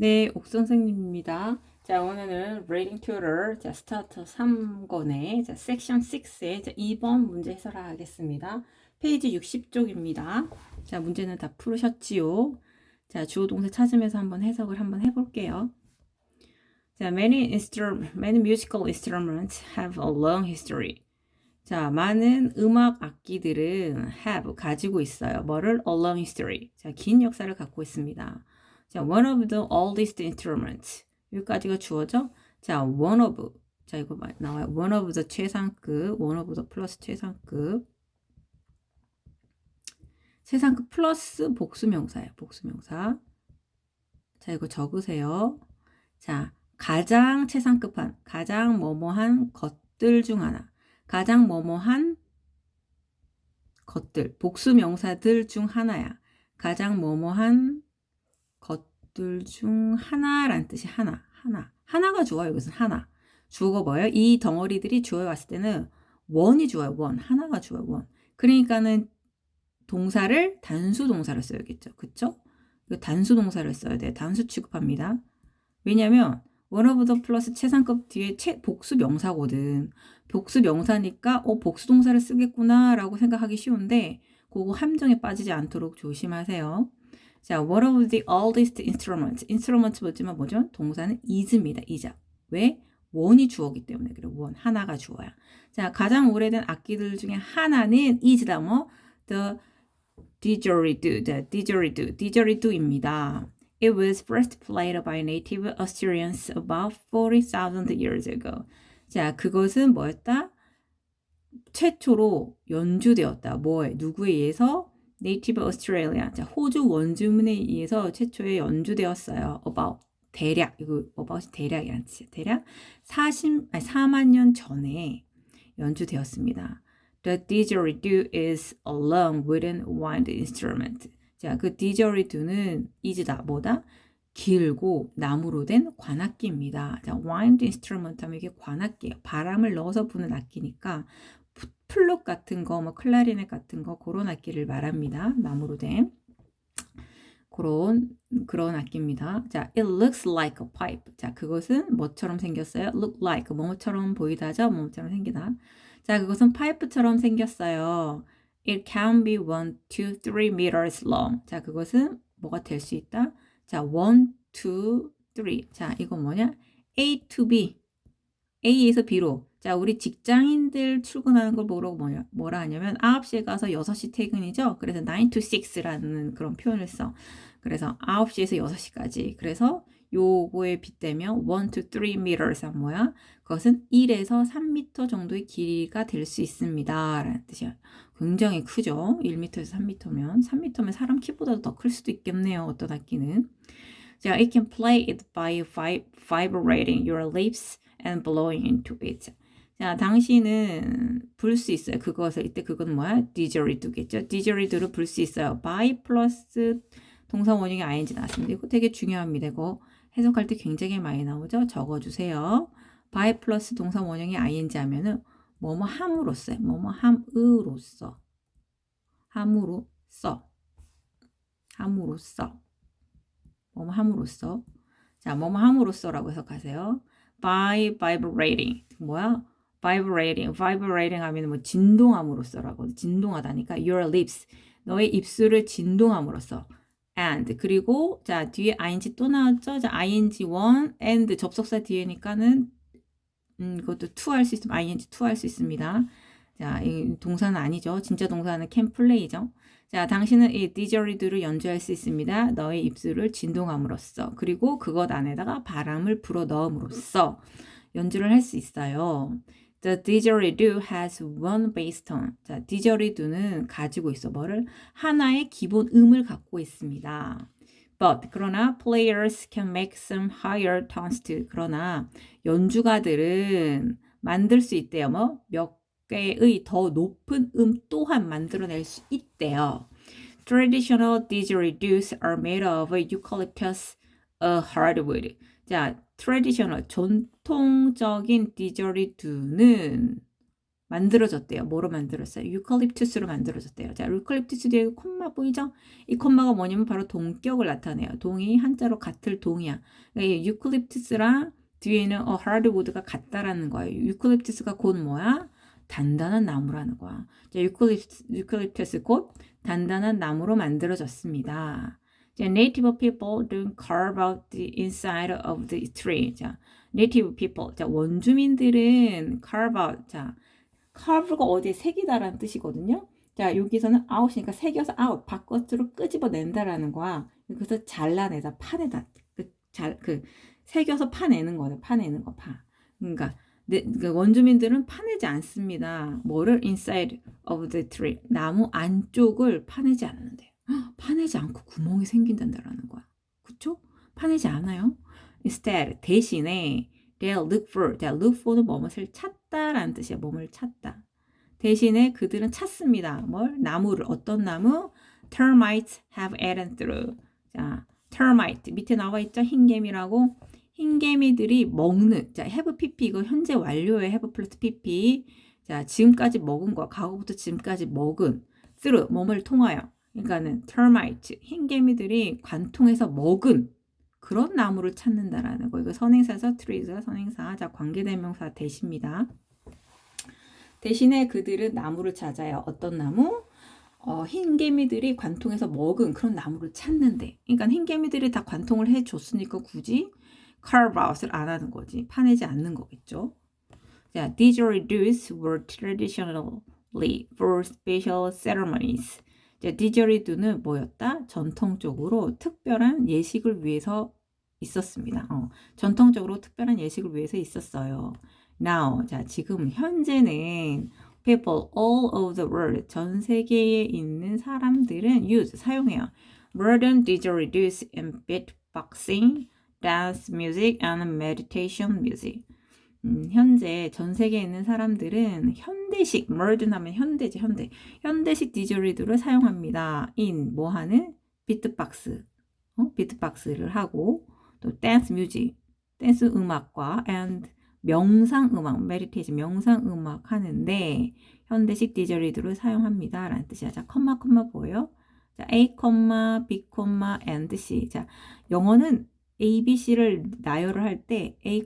네, 옥 선생님입니다. 자, 오늘은 Reading Tutor, 자, 스타터 3권의 자, 섹션 6의 자, 2번 문제 해설하겠습니다. 페이지 60쪽입니다. 자, 문제는 다 풀으셨지요? 자, 주어 동사 찾으면서 한번 해석을 한번 해 볼게요. 자, many instrument, many musical instruments have a long history. 자, 많은 음악 악기들은 have 가지고 있어요. 뭐를? a long history. 자, 긴 역사를 갖고 있습니다. 자, one of the oldest instruments. 여기까지가 주어져. 자, one of. 자, 이거 나와요. one of the 최상급, one of the 플러스 최상급. 최상급 플러스 복수명사예요. 복수명사. 자, 이거 적으세요. 자, 가장 최상급한, 가장 뭐뭐한 것들 중 하나. 가장 뭐뭐한 것들, 복수명사들 중 하나야. 가장 뭐뭐한 것 들 중 하나란 뜻이 하나, 하나. 하나가 주어요. 여기서 하나. 주어가 뭐예요? 이 덩어리들이 주어에 왔을 때는 원이 주어요. 원. 하나가 주어요. 원. 그러니까는 동사를 단수 동사를 써야겠죠. 그쵸? 단수 동사를 써야 돼요. 단수 취급합니다. 왜냐면 the 플러스 최상급 뒤에 최, 복수 명사거든. 복수 명사니까 어 복수 동사를 쓰겠구나라고 생각하기 쉬운데 그거 함정에 빠지지 않도록 조심하세요. 자, what of the oldest instruments? instrument 뭐지만 뭐죠? 동사는 is입니다. is자. 왜? 원이 주어기 때문에 그래. 원 하나가 주어야. 자, 가장 오래된 악기들 중에 하나는 is다 뭐 the didgeridoo, the didgeridoo, didgerido입니다. It was first played by native Assyrians about 40,000 years ago. 자, 그것은 뭐였다? 최초로 연주되었다. 뭐에? 누구에 의해서? 네이티브 오스트레일리아. 자, 호주 원주민에 의해서 최초에 연주되었어요. about 대략 이거 about이 대략이란 뜻이에요. 대략 40 아니 4만 년 전에 연주되었습니다. The didgeridoo is a long wooden wind instrument. 자, 그 didgerido는 is다 뭐다? 길고 나무로 된 관악기입니다. 자, wind instrument 하면 이게 관악기예요. 바람을 넣어서 부는 악기니까 플룻 같은 거, 뭐 클라리넷 같은 거 그런 악기를 말합니다. 나무로 된 그런 그런 악기입니다. 자, it looks like a pipe. 자, 그것은 뭐처럼 생겼어요? look like 뭐처럼 보이다죠? 뭐처럼 생기다. 자, 그것은 파이프처럼 생겼어요. It can be 1 to 3 meters long. 자, 그것은 뭐가 될 수 있다? 자, 1, 2, 3. 자, 이건 뭐냐? A to B. A에서 B로. 자, 우리 직장인들 출근하는 걸 뭐라고 뭐냐, 뭐라 하냐면 9시에 가서 6시 퇴근이죠. 그래서 9 to 6라는 그런 표현을 써. 그래서 9시에서 6시까지. 그래서 요거에 빗대면 1 to 3 meters 한 뭐야? 그것은 1에서 3m 정도의 길이가 될 수 있습니다. 라는 뜻이야. 굉장히 크죠? 1m에서 3m면. 3m면 사람 키보다도 더클 수도 있겠네요. 어떤 악기는. 자, it can play it by vibrating your lips and blowing into it. 자, 당신은 불 수 있어요. 그것을 이때 그건 뭐야? 디저리두겠죠. 디저리두를 불 수 있어요. by 플러스 동사 원형이 ing 나왔습니다. 이거 되게 중요합니다. 이거 해석할 때 굉장히 많이 나오죠. 적어주세요. by 플러스 동사 원형이 ing 하면은 뭐뭐 함으로써, 뭐뭐 함으로써, 함으로써, 함으로써, 뭐뭐 함으로써. 자, 뭐뭐 함으로써라고 해석하세요. by vibrating 뭐야? Vibrating, vibrating 하면 뭐 진동함으로써라고 진동하다니까 your lips 너의 입술을 진동함으로써 and 그리고 자 뒤에 ing 또 나왔죠? 자 ing1 and 접속사 뒤에니까는 음 그것도 to 할 수 있으면 ing to 할 수 있습니다. 자, 이 동사는 아니죠. 진짜 동사는 can play죠. 자, 당신은 이 디저리드를 연주할 수 있습니다. 너의 입술을 진동함으로써 그리고 그것 안에다가 바람을 불어 넣음으로써 연주를 할 수 있어요. The didgeridoo has one bass tone. 자, didgerido는 가지고 있어 뭐를 하나의 기본 음을 갖고 있습니다. But 그러나 players can make some higher tones too. 그러나 연주가들은 만들 수 있대요. 뭐 몇 개의 더 높은 음 또한 만들어낼 수 있대요. Traditional didgeridoos are made of eucalyptus, a hardwood. 자, traditional 전통적인 디저리두는 만들어졌대요. 뭐로 만들었어요? 유칼립투스로 만들어졌대요. 자, 유칼립투스 뒤에 콤마 보이죠? 이 콤마가 뭐냐면 바로 동격을 나타내요. 동이 한자로 같을 동이야. 그러니까 이 유칼립투스랑 뒤에는 어, 하드우드가 같다라는 거예요. 유칼립투스가 곧 뭐야? 단단한 나무라는 거야. 자, 유칼립투스, 유칼립투스 곧 단단한 나무로 만들어졌습니다. 자, native people don't carve out the inside of the tree. 자, native people. 자, 원주민들은 carve out. 자, carve가 어디에 새기다라는 뜻이거든요. 자, 여기서는 out이니까 새겨서 out, 바깥으로 끄집어낸다라는 거야. 그래서 잘라내다, 파내다. 그, 잘, 그, 새겨서 파내는 거다. 파내는 거, 파. 그러니까, 네, 그러니까 원주민들은 파내지 않습니다. 뭐를 inside of the tree. 나무 안쪽을 파내지 않는데. 파내지 않고 구멍이 생긴다는 거야. 그쵸? 파내지 않아요. Instead, 대신에 they'll look for, 자, look for는 뭐뭇을 찾다라는 뜻이야. 뭐를 찾다. 대신에 그들은 찾습니다. 뭘? 나무를. 어떤 나무? Termites have eaten through. 자, termite. 밑에 나와 있죠? 흰개미라고. 흰개미들이 먹는. 자, have pp. 이거 현재 완료의 have 플러스 pp. 자, 지금까지 먹은 거. 과거부터 지금까지 먹은. through. 몸을 통하여. 그러니까는 termite. 흰개미들이 관통해서 먹은. 그런 나무를 찾는다라는 거. 이거 선행사에서 trees가 선행사. 자, 관계대명사 대십니다. 대신에 그들은 나무를 찾아요. 어떤 나무? 어, 흰개미들이 관통해서 먹은 그런 나무를 찾는데. 그러니까 흰개미들이 다 관통을 해줬으니까 굳이 carve out을 안 하는 거지. 파내지 않는 거겠죠. 자, didgeridoos were traditionally for special ceremonies. 자, didgeridoo는 뭐였다? 전통적으로 특별한 예식을 위해서 있었습니다. 어, 전통적으로 특별한 예식을 위해서 있었어요. Now, 자, 지금 현재는 people all over the world, 전 세계에 있는 사람들은 use, 사용해요. Modern didgeridoos and beatboxing, dance music, and meditation music. 음, 현재 전 세계에 있는 사람들은 현대식, modern 하면 현대지, 현대. 현대식 디저리드를 사용합니다. in, 뭐 하는? 비트박스. 어? 비트박스를 하고, 또 댄스 뮤직, 댄스 음악과 and 명상 음악, 메디테이션 명상 음악 하는데 현대식 디저리드를 사용합니다. 라는 뜻이야. 자, 컴마 컴마 보여요? 자, A, B, and C. 자, 영어는 A, B, C를 나열을 할 때 A,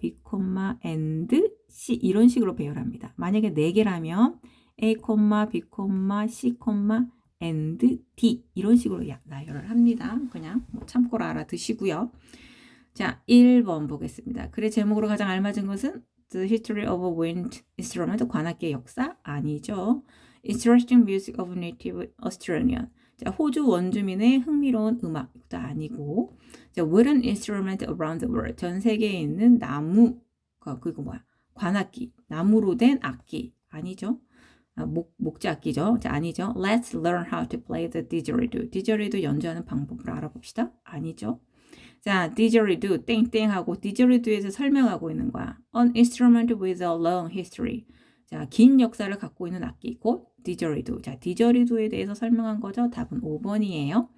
B, and C 이런 식으로 배열합니다. 만약에 4개라면 A, B, C, and D 이런 식으로 나열을 합니다. 그냥 뭐 참고로 알아두시고요. 자, 1번 보겠습니다. 글의 제목으로 가장 알맞은 것은 The History of Wind Instrument, 관악기의 역사? 아니죠. Interesting Music of Native Australian. 자, 호주 원주민의 흥미로운 음악. 도 아니고. 자, Wooden Instrument Around the World. 전 세계에 있는 나무. 그리고 뭐야? 관악기. 나무로 된 악기. 아니죠. 아, 목, 목자악기죠. 자, 아니죠. Let's learn how to play the didgeridoo. 디저리도 연주하는 방법을 알아봅시다. 아니죠. 자, didgeridoo 땡땡하고 didgeridoo에서 설명하고 있는 거야. An instrument with a long history. 자, 긴 역사를 갖고 있는 악기 곧 didgeridoo. 자, didgeridoo에 대해서 설명한 거죠. 답은 5번이에요.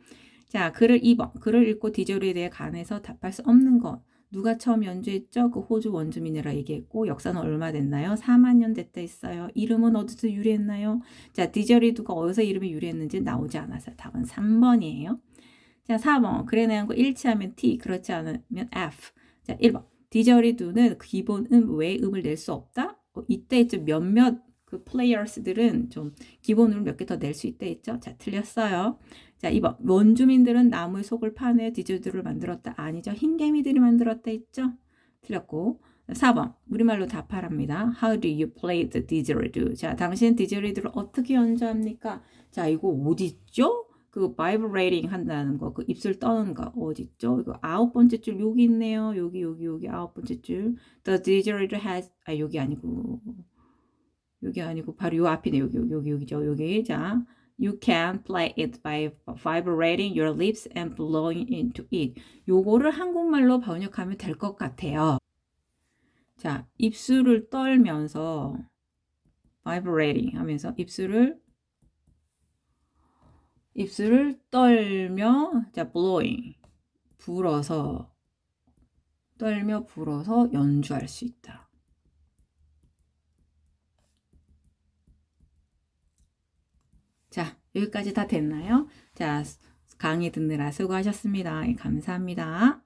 자, 글을 2번. 글을 읽고 didgerido에 관해서 답할 수 없는 것. 누가 처음 연주했죠? 그 호주 원주민이라 얘기했고 역사는 얼마 됐나요? 4만 년 됐다 했어요. 이름은 어디서 유래했나요? 자, 디저리두가 어디서 이름이 유래했는지 나오지 않았어요. 답은 3번이에요. 자, 4번. 그래 내한 거 일치하면 T, 그렇지 않으면 F. 자, 1번. 디저리두는 기본 음, 외 음을 낼 수 없다? 어, 이때 있죠. 몇몇 그 플레이어스들은 좀 기본으로 몇 개 더 낼 수 있다 했죠. 자, 틀렸어요. 자, 2번. 원주민들은 나무의 속을 파내 디저리두를 만들었다. 아니죠. 흰개미들이 만들었다 했죠. 틀렸고. 4번. 우리말로 답하랍니다. How do you play the didgeridoo? 자, 당신 디저리두를 어떻게 연주합니까? 자, 이거 어디 있죠? 그 바이브레이팅 한다는 거, 그 입술 떠는 거 어디 있죠? 이거 아홉 번째 줄 여기 있네요. 여기 여기 여기 아홉 번째 줄. The didgeridoo has 아 여기 아니고 여기 아니고 바로 요 앞이네. 여기 여기 여기죠. 여기 자. You can play it by vibrating your lips and blowing into it. 요거를 한국말로 번역하면 될 것 같아요. 자, 입술을 떨면서 vibrating 하면서 입술을 입술을 떨며 자 blowing 불어서 떨며 불어서 연주할 수 있다. 여기까지 다 됐나요? 자, 강의 듣느라 수고하셨습니다. 예, 감사합니다.